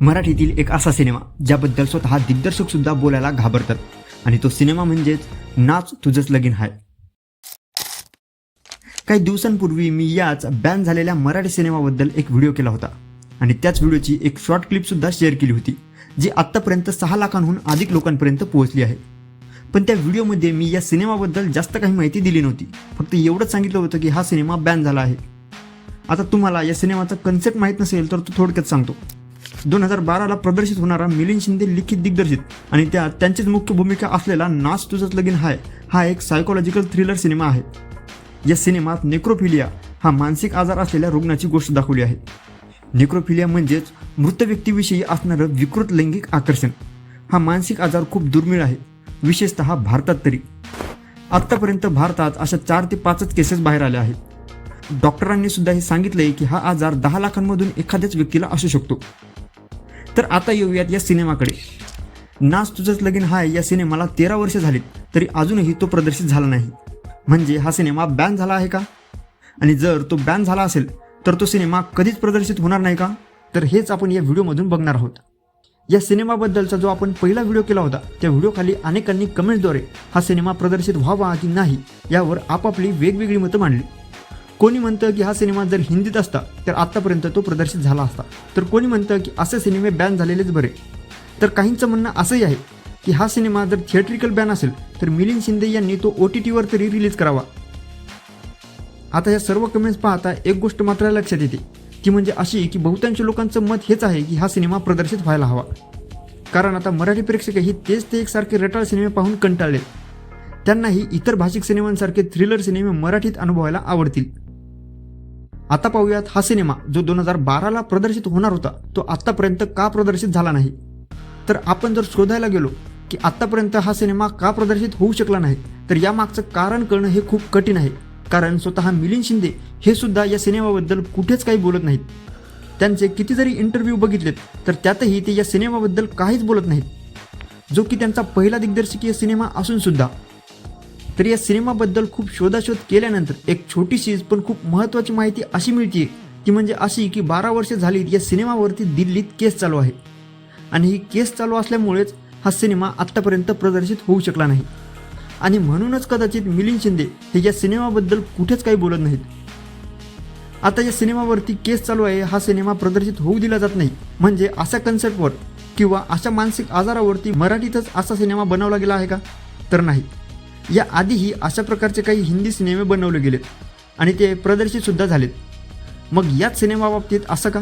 मराठीतील एक असा सिनेमा ज्याबद्दल स्वतः दिग्दर्शक सुद्धा बोलायला घाबरतात. आणि तो सिनेमा म्हणजेच नाच तुझंच लगीन हाय. काही दिवसांपूर्वी मी याच बॅन झालेल्या मराठी सिनेमाबद्दल एक व्हिडिओ केला होता. आणि त्याच व्हिडिओची एक शॉर्ट क्लिपसुद्धा शेअर केली होती जी आत्तापर्यंत सहा लाखांहून अधिक लोकांपर्यंत पोहोचली आहे. पण त्या व्हिडिओमध्ये मी या सिनेमाबद्दल जास्त काही माहिती दिली नव्हती. फक्त एवढंच सांगितलं होतं की हा सिनेमा बॅन झाला आहे. आता तुम्हाला या सिनेमाचा कन्सेप्ट माहीत नसेल तर तो थोडक्यात सांगतो. दोन हजार बाराला प्रदर्शित होणारा मिलिंद शिंदे लिखित दिग्दर्शित. आणि त्यात त्यांचीच मुख्य भूमिका असलेला नाच तुझंच लगीन हाय. हा एक सायकोलॉजिकल थ्रिलर सिनेमा आहे. या सिनेमात नेक्रोफिलिया हा मानसिक आजार असलेल्या रुग्णाची गोष्ट दाखवली आहे. नेक्रोफिलिया म्हणजेच मृत व्यक्तीविषयी असणारं विकृत लैंगिक आकर्षण. हा मानसिक आजार खूप दुर्मिळ आहे. विशेषतः भारतात तरी. आत्तापर्यंत भारतात अशा चार ते पाचच केसेस बाहेर आल्या आहेत. डॉक्टरांनी सुद्धा हे सांगितलंय की हा आजार दहा लाखांमधून एखाद्याच व्यक्तीला असू शकतो. तर आता येऊयात या सिनेमाकडे. नाच तुझंच लगीन हाय या सिनेमाला तेरा वर्ष झालीत तरी अजूनही तो प्रदर्शित झाला नाही. म्हणजे हा सिनेमा बॅन झाला आहे का? आणि जर तो बॅन झाला असेल तर तो सिनेमा कधीच प्रदर्शित होणार नाही का? तर हेच आपण या व्हिडिओमधून बघणार आहोत. या सिनेमाबद्दलचा जो आपण पहिला व्हिडिओ केला होता त्या व्हिडिओखाली अनेकांनी कमेंट्सद्वारे हा सिनेमा प्रदर्शित व्हावा की नाही यावर आपापली वेगवेगळी मतं मांडली. कोणी म्हणतं की हा सिनेमा जर हिंदीत असता तर आत्तापर्यंत तो प्रदर्शित झाला असता. तर कोणी म्हणतं की असे सिनेमे बॅन झालेलेच बरे. तर काहींचं म्हणणं असंही आहे की हा सिनेमा जर थिएट्रिकल बॅन असेल तर मिलिंद शिंदे यांनी तो ओ टी टीवर तरी रिलीज करावा. आता या सर्व कमेंट्स पाहता एक गोष्ट मात्र लक्षात येते. ती म्हणजे अशी की बहुतांश लोकांचं मत हेच आहे की हा सिनेमा प्रदर्शित व्हायला हवा. कारण आता मराठी प्रेक्षकही तेच ते एकसारखे रटाळ सिनेमे पाहून कंटाळले. त्यांनाही इतर भाषिक सिनेमांसारखे थ्रिलर सिनेमे मराठीत अनुभवायला आवडतील. आता पाहूयात हा सिनेमा जो दोन हजार बाराला प्रदर्शित होणार होता तो आत्तापर्यंत का प्रदर्शित झाला नाही? तर आपण जर शोधायला गेलो की आत्तापर्यंत हा सिनेमा का प्रदर्शित होऊ शकला नाही तर यामागचं कारण कळणं हे खूप कठीण आहे. कारण स्वतः मिलिंद शिंदे हे सुद्धा या सिनेमाबद्दल कुठेच काही बोलत नाहीत. त्यांचे किती जरी इंटरव्ह्यू बघितलेत तर त्यातही ते या सिनेमाबद्दल काहीच बोलत नाहीत. जो की त्यांचा पहिला दिग्दर्शकीय सिनेमा असून सुद्धा तर या सिनेमाबद्दल खूप शोधाशोध केल्यानंतर एक छोटीशी पण खूप महत्त्वाची माहिती अशी मिळते ती म्हणजे अशी की बारा वर्षे झाली या सिनेमावरती दिल्लीत केस चालू आहे. आणि ही केस चालू असल्यामुळेच हा सिनेमा आत्तापर्यंत प्रदर्शित होऊ शकला नाही. आणि म्हणूनच कदाचित मिलिंद शिंदे हे या सिनेमाबद्दल कुठेच काही बोलत नाहीत. आता या सिनेमावरती केस चालू आहे हा सिनेमा प्रदर्शित होऊ दिला जात नाही. म्हणजे अशा कन्सेप्टवर किंवा अशा मानसिक आजारावरती मराठीतच असा सिनेमा बनवला गेला आहे का? तर नाही. या आधीही अशा प्रकारचे काही हिंदी सिनेमे बनवले गेलेत आणि ते प्रदर्शित सुद्धा झालेत. मग याच सिनेमाबाबतीत असं का?